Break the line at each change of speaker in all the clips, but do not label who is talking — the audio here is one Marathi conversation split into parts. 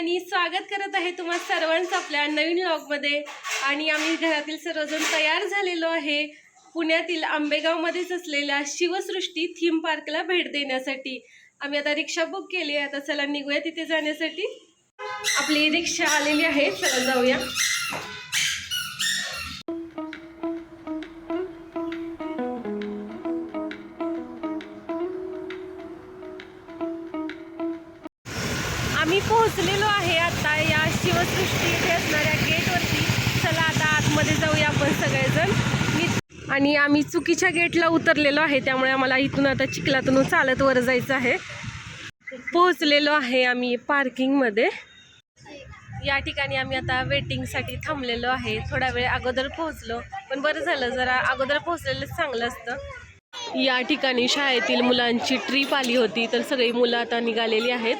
आणि स्वागत करत आहे तुम्हा सर्वांचं आपल्या नवीन व्लॉगमध्ये आणि आम्ही घरातील सर्वजण तयार झालेलो आहे. पुण्यातील आंबेगावमध्येच असलेल्या शिवसृष्टी थीम पार्कला भेट देण्यासाठी. आम्ही आता रिक्षा बुक केली आहे. आता चला निघूया तिथे जाण्यासाठी. आपली रिक्षा आलेली आहे. चला जाऊया. आम्ही पोहोचलेलो आहे आता या शिवसृष्टी इथे असणाऱ्या गेटवरती. चला आता आतमध्ये जाऊया आपण सगळेजण. मी आणि आम्ही चुकीच्या गेटला उतरलेलो आहे त्यामुळे आम्हाला इथून आता चिखलातून चालत वर जायचं आहे. पोहोचलेलो आहे आम्ही पार्किंगमध्ये. या ठिकाणी आम्ही आता वेटिंगसाठी थांबलेलो आहे. थोडा वेळ अगोदर पोहोचलो पण बरं झालं जरा अगोदर पोहोचलेलंच चांगलं असतं. या ठिकाणी शाळेतील मुलांची ट्रीप आली होती तर सगळी मुलं आता निघालेली आहेत.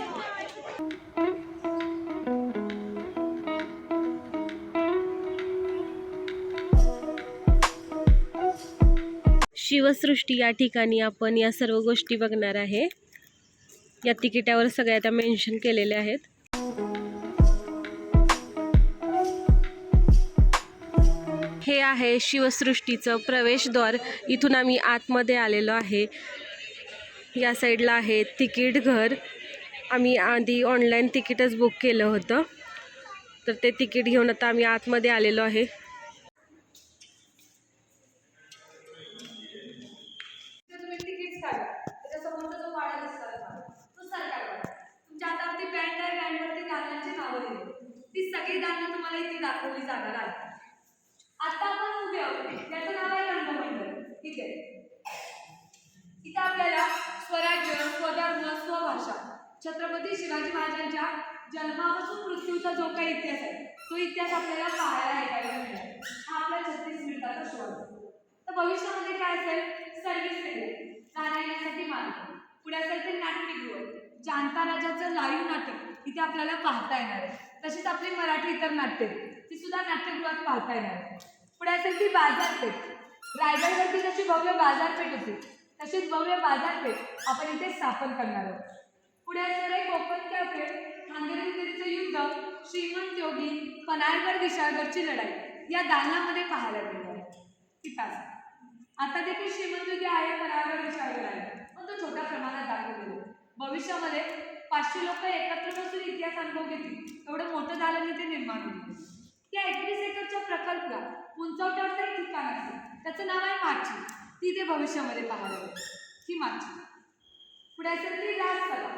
शिवसृष्टी या ठिकाणी आपण या सर्व गोष्टी बघणार आहे. या तिकिटावर सगळ्या त्या मेन्शन केलेल्या आहेत. हे आहे शिवसृष्टीचं प्रवेशद्वार. इथून आम्ही आतमध्ये आलेलो आहे. या साईडला आहे तिकीट घर. आम्ही आधी ऑनलाईन तिकीटच बुक केलं होतं. तर ते तिकीट घेऊन आता आम्ही आतमध्ये आलेलो आहे
तर तुम्ही तिकीट काढा त्याच्यासमोरचा जो वाडा दिसला तुम्हाला तो सरकार वाडा तुमच्या हातावरती बँड आहे बँडवरती दालनांची नावं लिहिली ती तुम्हाला इथे दाखवली जाणार आहेत आता आपण उभे आहोत याचं नाव आहे रंगमंडळ. ठीक आहे? इथं आपल्याला स्वराज्य स्वधर्म स्वभाषा छत्रपती शिवाजी महाराजांच्या जन्मापासून मृत्यूचा जो काही इतिहास आहे तो इतिहास आपल्याला पाहायला ऐकायला मिळेल. हा आपला छत्तीस मिनिटाचा शो आहे. तर भविष्यामध्ये काय असेल? सर्व्हिस सेंटर येण्यासाठी मार्ग. पुढे असेल ते नाट्यगृह. जाणता राजाचं लाईव्ह नाटक इथे आपल्याला पाहता येणार आहे. तशीच आपली मराठी इतर नाट्य. ती सुद्धा नाट्यगृहात पाहता येणार. आहे पुढे असेल ती बाजारपेठ. रायगडवरती जशी भव्य बाजारपेठ होती तशीच भव्य बाजारपेठ आपण इथे स्थापन करणार आहोत. पुढे असणार आहे कोकण कॅफे खांदेरीचं युद्ध श्रीमंत योगी पनारगड विशाळगडची लढाई. या दालनामध्ये पाहायला मिळणार आहे. ठीक आहे आता देखील श्रीमंत योगी आहे पनारगड विशाळगड आहे. पण तो छोट्या प्रमाणात दाखवलेला भविष्यामध्ये पाचशे लोक एकत्र बसून अनुभव घेतील एवढं मोठं झाल्याने इथे निर्माण होईल या एकवीस एकरच्या प्रकल्पला उंचवट्यावरचं एक ठिकाण असेल. त्याचं नाव आहे माची. ती ते भविष्यामध्ये पाहावं ही माची. पुढे असेल ती राजसभा.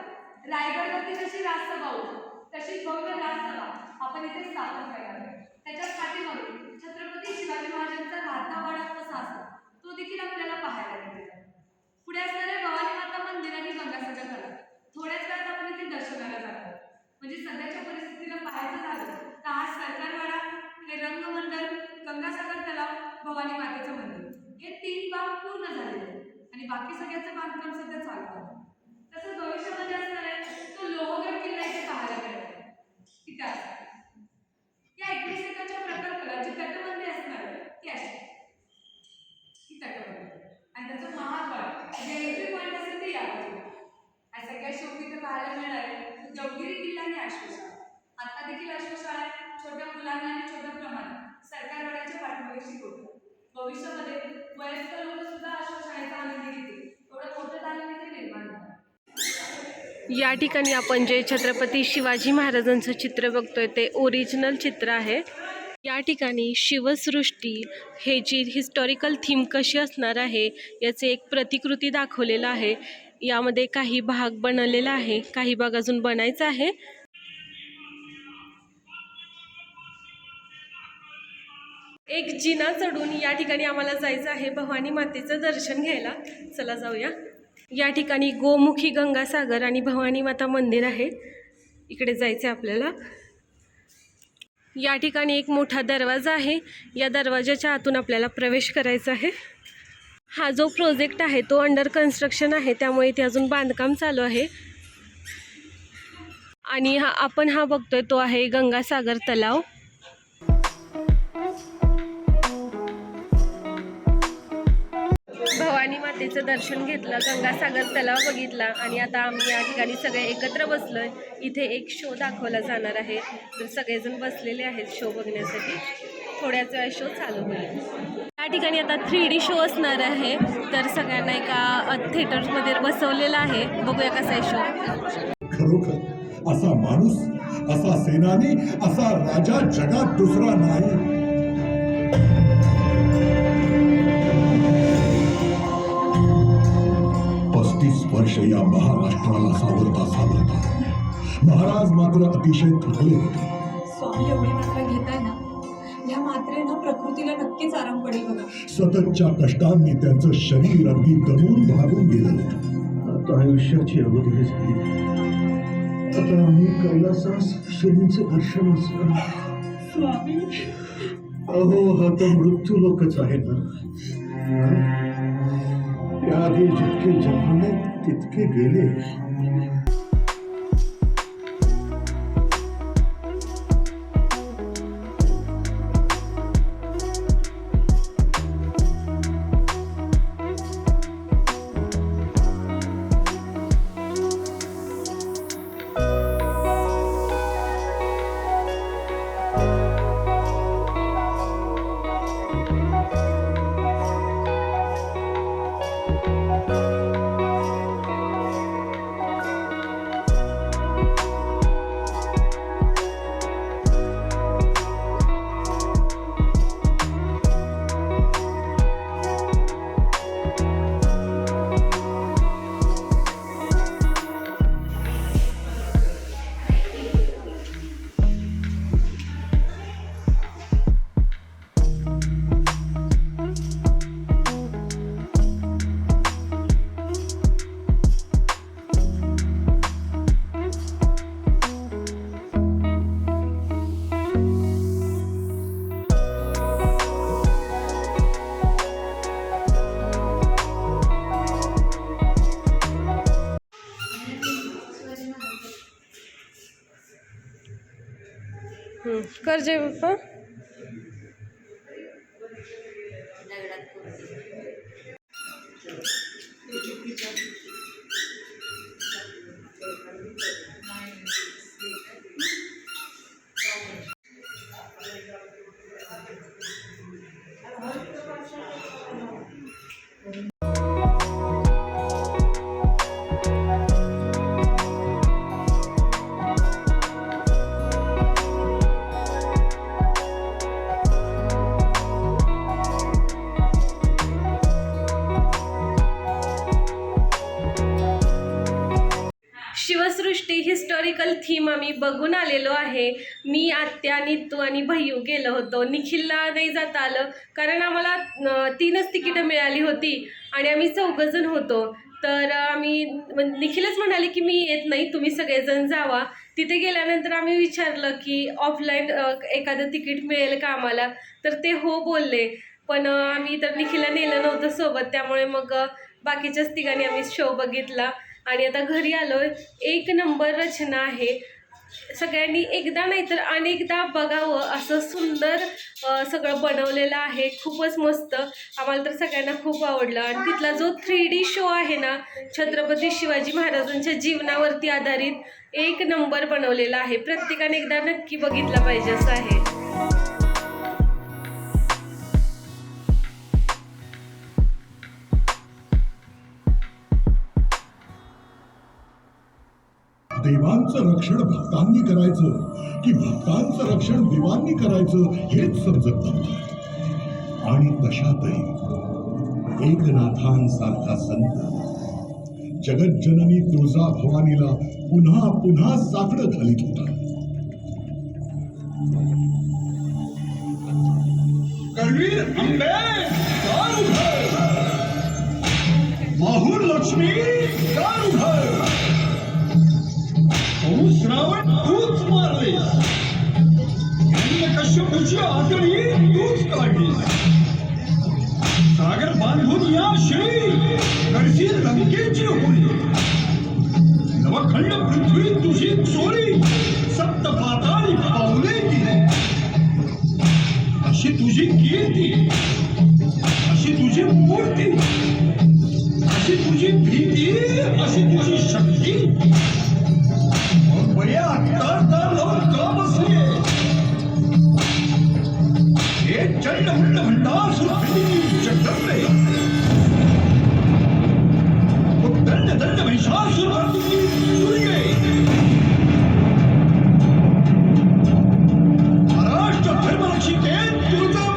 रायगडवरती जशी राजसभा होती तशीच भव्य राजसभा आपण इथे स्थापन करणार आहोत. त्याच्याच पाठीमागे छत्रपती शिवाजी महाराजांचा राहता वाडा कसा असतो तो देखील आपल्याला पाहायला मिळेल पुढे असणारे भवानी माता मंदिर आणि गंगासागर तलाव थोड्याच वेळात आपण इथे दर्शनाला जातो म्हणजे सध्याच्या परिस्थितीला पाहायचं झालं तर आज सरकारवाडा हे रंगमंडळ गंगासागर तलाव भवानी मातेचं मंदिर. हे तीन भाग पूर्ण झालेले आणि बाकी सगळ्याचं बांधकाम सध्या चालू आहे तसंच भविष्यामध्ये असणार आहे तो लोहगड किल्ला इथे पाहायला मिळेल ठीक आहे या एकवीस एकरच्या प्रकल्पाला जी तटबंदी असणार आहे ती अशी ही तटबंदी आणि त्याचं महाद्वार जे एंट्री पॉईंट असेल ते या बाजूला आणि सगळ्या शोक इथे पाहायला मिळणार आहे जवगिरी किल्ला आणि आश्वशाळा आता देखील आश्वशाळा आहे छोट्या मुलांना आणि छोट्या प्रमाणात सरकार वाड्याच्या भविष्यामध्ये वयस्कर लोक सुद्धा आश्वशाळेचा आनंद घेतील. एवढं मोठं निर्माण
या ठिकाणी आपण जे छत्रपती शिवाजी महाराजांचं चित्र बघतोय ते ओरिजिनल चित्र आहे. या ठिकाणी शिवसृष्टी हे जी हिस्टॉरिकल थीम कशी असणार आहे याचे एक प्रतिकृती दाखवलेलं आहे. यामध्ये काही भाग बनवलेला आहे काही भाग अजून बनायचा आहे. एक जिना चढून या ठिकाणी आम्हाला जायचं आहे. भवानी मातेचं दर्शन घ्यायला. चला जाऊया. या ठिकाणी गोमुखी गंगासागर आणि भवानी माता मंदिर आहे. इकडे जायचं आहे आपल्याला. या ठिकाणी एक मोठा दरवाजा आहे. या दरवाजाच्या आतून आपल्याला प्रवेश करायचा आहे. हा जो प्रोजेक्ट आहे तो अंडर कन्स्ट्रक्शन आहे. त्यामुळे इथे अजून बांधकाम चालू आहे. आणि हा आपण हा बघतोय तो आहे गंगासागर तलाव. मातेचं दर्शन घेतलं गंगासागर तलाव बघितला आणि आता आम्ही या ठिकाणी सगळे एकत्र बसलोय. इथे एक शो दाखवला जाणार आहे. तर सगळेजण बसलेले आहेत शो बघण्यासाठी. थोड्याच वेळा शो चालू होईल. या ठिकाणी आता थ्री डी शो असणार आहे. तर सगळ्यांना एका थिएटर्समध्ये बसवलेला आहे. बघूया कसा आहे शो
खरोखर असा माणूस असा सेनानी असा राजा जगात दुसरा नाही. पस्तीस वर्ष या महाराष्ट्राला सावरता सावरता. महाराज मात्र अतिशय थकले होते.
स्वामी एवढी मात्रा घेताय ना? या मात्रेनं प्रकृतीला नक्कीच आराम पडेल बघा.
सततच्या कष्टांनी त्यांचं शरीर अगदी भागून गेलं होतं.
आता आयुष्याची अवधी झाली. आता आम्ही कैलासास श्रींचे दर्शन स्वामी. अहो हा तर मृत्यू लोकच आहे ना? याआधी जितके जन्मले तितके गेले.
कर्ज शिवसृष्टी हिस्टॉरिकल थीम आम्ही बघून आलेलो आहे. मी आत्या नितू आणि भैयू गेलो होतो. निखिलला नाही जाता आलं. कारण आम्हाला तीनच तिकीटं मिळाली होती. आणि आम्ही चौघजण होतो. तर आम्ही निखिलच म्हणाले की मी येत नाही तुम्ही सगळेजण जावा. तिथे गेल्यानंतर आम्ही विचारलं की ऑफलाईन एखादं तिकीट मिळेल का आम्हाला? तर ते हो बोलले. पण आम्ही तर निखिलला नेलं नव्हतं सोबत. त्यामुळे मग बाकीच्याच ठिकाणी आम्ही शो बघितला. आणि आता घरी आलोय. एक नंबर रचना आहे. सगळ्यांनी एकदा नाहीतर अनेकदा बघावं असं सुंदर सगळं बनवलेलं आहे. खूपच मस्त. आम्हाला तर सगळ्यांना खूप आवडलं. आणि तिथला जो थ्री डी शो आहे ना छत्रपती शिवाजी महाराजांच्या जीवनावरती आधारित एक नंबर बनवलेला आहे. प्रत्येकाने एकदा नक्की बघितला पाहिजे असं आहे.
देवांचं रक्षण भक्तांनी करायचं की भक्तांचं रक्षण देवांनी करायचं हेच समजत नव्हतं. आणि तशातही एकनाथांसारखा संत जगज्जननी तुळजा भवानीला पुन्हा पुन्हा साकडं घालीत होता.
माहूर लक्ष्मी श्रावण तूच मारलीस. कश्यपूची आतडी तूच काढलीस. सागर बांधून या श्री करशील लंकेची होळी. नवखंड पृथ्वी तुझी चोरी. सप्त पाताळी पावले गेले अशी तुझी कीर्ती. अशी तुझी मूर्ती. अशी तुझी Utah!